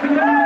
আমাদের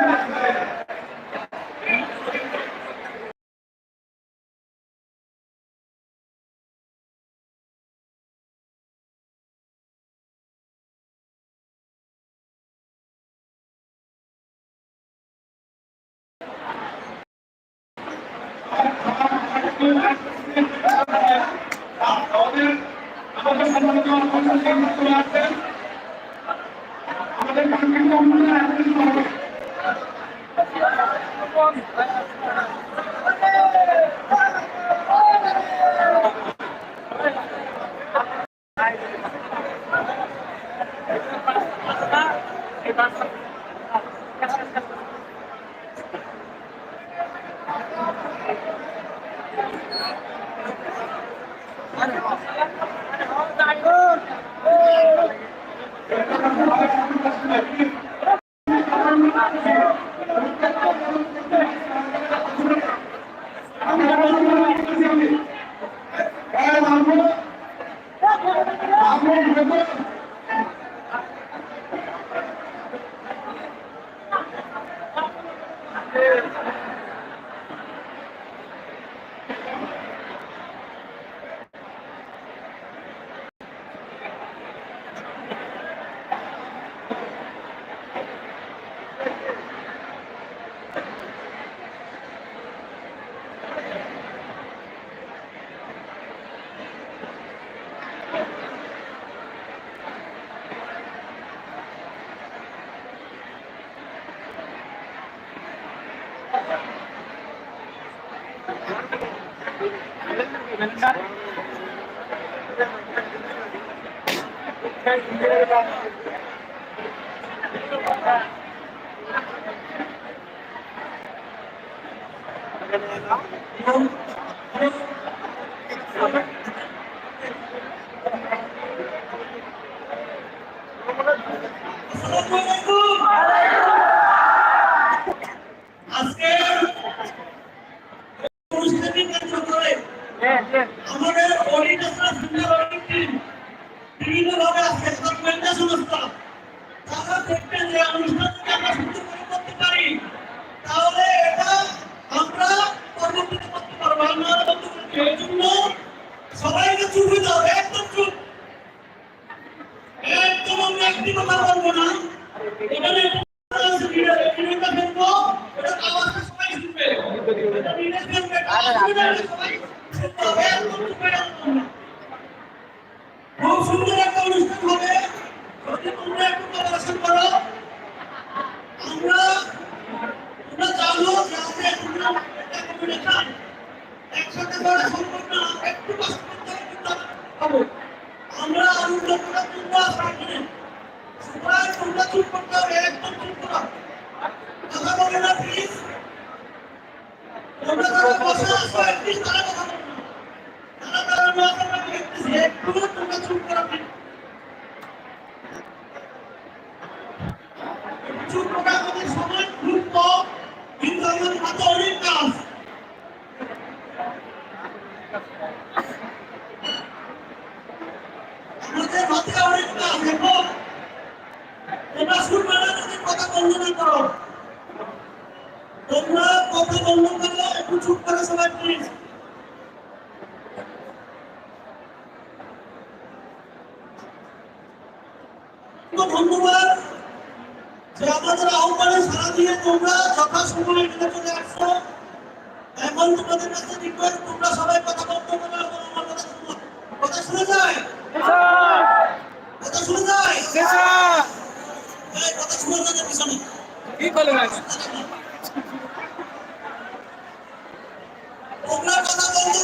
চুপ যাবে তোমরা। খুব সুন্দর একটা অনুষ্ঠান হবে। যদি তোমরা একটু কোঅপারেশন করো আমরা তোমরা জানো যে তোমরা একসাথে করা সম্ভব না একটু কষ্ট করতে হবে। আমরা আনন্দ করার জন্য তোমরা চুপ করতে হবে একদম চুপ করো কথা বলে না প্লিজ তোমরা যারা বসে আছো প্লিজ তারা কথা বলো না তারা তারা না আমরা দেখতেছি একটু তোমরা চুপ করো please। চুপ করে আমাদের সময় খুব কম কিন্তু আমাদের হাতে অনেক কাজ আমাদের হাতে অনেক কাজ দেখো তোমরা শুনবে না যদি কথা বন্ধ না করো তোমরা কথা বন্ধ করলে একটু চুপ করে সবাই প্লিজ ধন্যবাদ যে আমাদের আহ্বানে সারা দিয়ে তোমরা যথাসময়ে এখানে চলে আসছো এখন তোমাদের কাছে রিকোয়েস্ট তোমরা সবাই কথা বন্ধ করে এবং আমার কথা শুনো কথা শুনে যায়? কথা শুনে যায়? কথা শুনে যায় পিছনে। কি বলে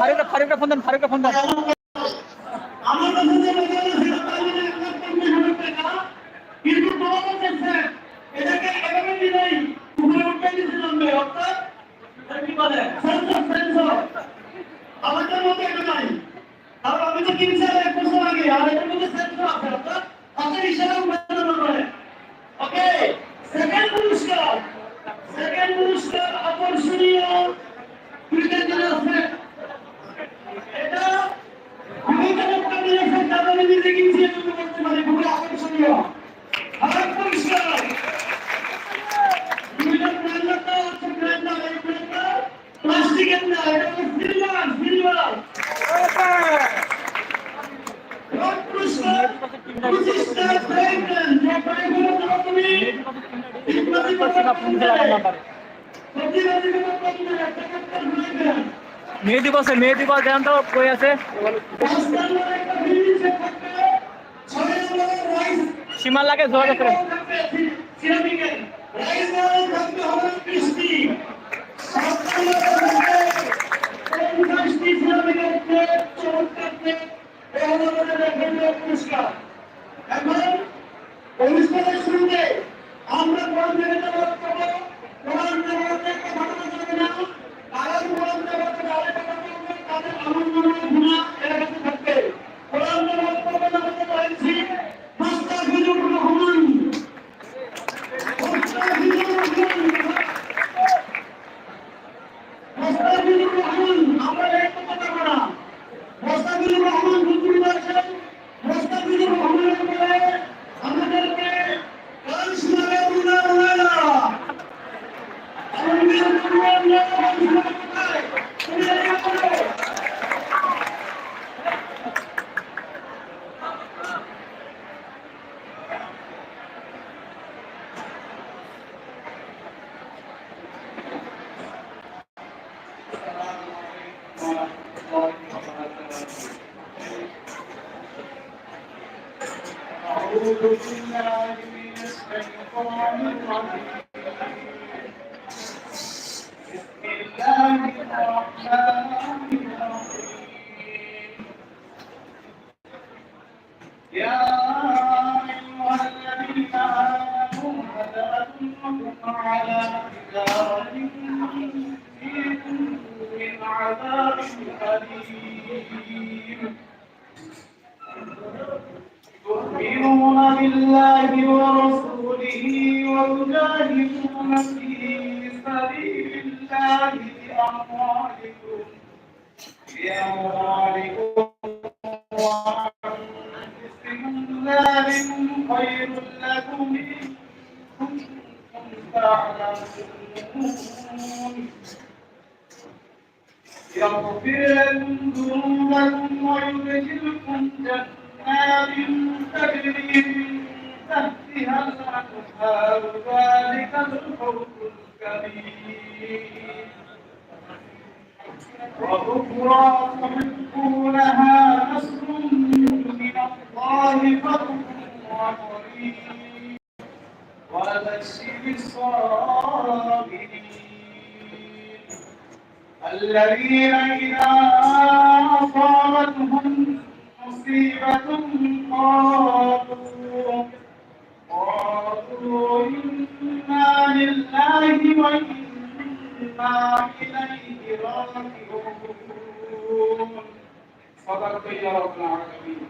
ফারুকটা ফারুকটা ফোন দেন ফারুকটা ফোন দেন আমার কাছে যে মোবাইল আছে সেটা আমি এক লাখ পঞ্চাশ হাজার টাকা কিন্তু তোমাদের কাছে এটাকে এভাবে দিলেই উপরে উঠে দিতে জানবে অর্থাৎ কি বলে সেন্সর সেন্সর আমাদের মতো এটা নাই আর আমি তো কিনছি আর এক বছর আগে আর এটার মধ্যে সেন্সর আছে অর্থাৎ হাতের ইশারা উঠানো করে ওকে সেকেন্ড পুরস্কার সেকেন্ড পুরস্কার আকর্ষণীয় ক্রিকেট আছে এটা বিভিন্ন কোম্পানির একটা দিতে গিয়েছি আমি করতে পারি খুবই আকর্ষণীয়। আর পরিষ্কার। আছে প্লাস্টিকের না এটা হলো সিলভার সিলভার তুমি ইত্যাদি করতে পারবে প্রতিবাদী কোনো করতে একটা একটা ফ্রেগরেন্স মেহেদি বসে মেহেদি বস দেন তো কই আছে পাঁচ নম্বরে একটা ফিনিশে থাকবে ছয় নম্বরে রাইস সীমা লাগে যোগাযোগ করেন সিরামিকের أعوذ بالله بسم الله الرحمن الرحيم يا أيها الذين آمنوا هل أدلكم على تجارة من عذاب أليم تؤمنون بالله ورسوله وتجاهدون في سبيل الله بأموالكم بأموالكم وأنفسكم. ذلكم خير لكم إن كنتم تعلمون. يغفر لكم ذنوبكم ويدخلكم جنات تجري من تحتها الأنهار ذلك الفوز الكبير وأخرى تحبونها نصر من الله فضل وقريب وبشر الصابرين الذين إذا أصابتهم مصيبة قالوا قالوا إنا لله وإنا إليه راجعون صدق يا رب العالمين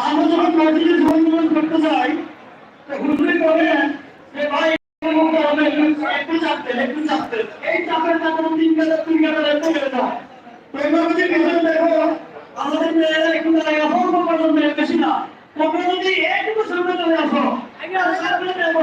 আমরা যখন মসজিদে ধর্মগ্রহণ করতে যাই তো হুজুরি বলেন যে ভাই এই চাপের কারণে তিন গেলে তিন দেখো আমাদের মেয়েরা একটু দাঁড়িয়ে পর্যন্ত বেশি না যদি একটু সামনে চলে আসো আমি আর সামনে যাব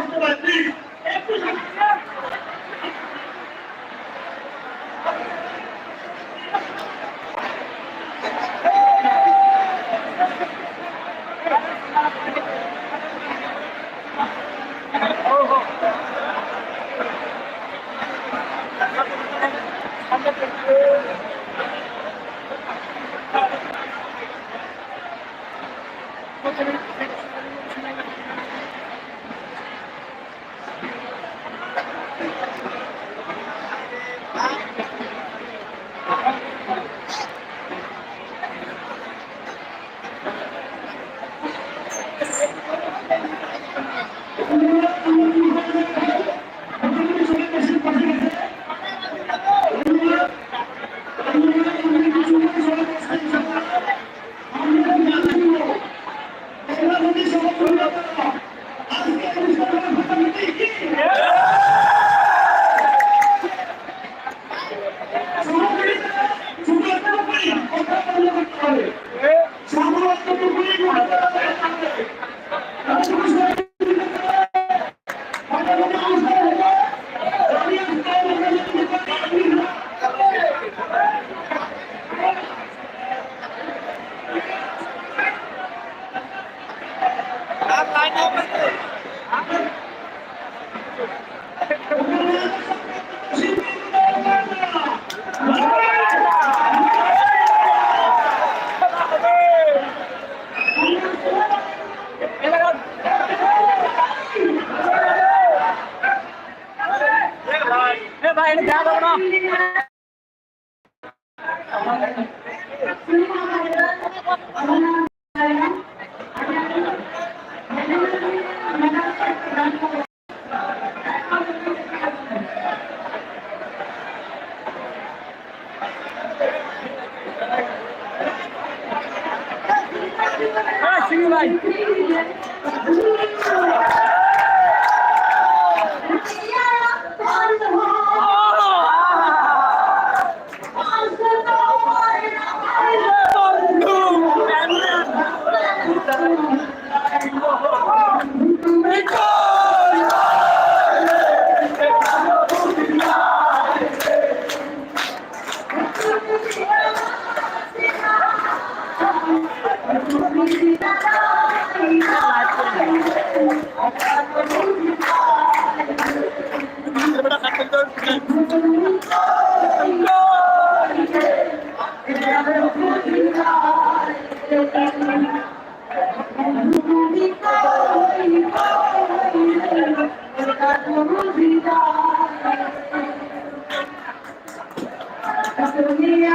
আমিও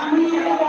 Thank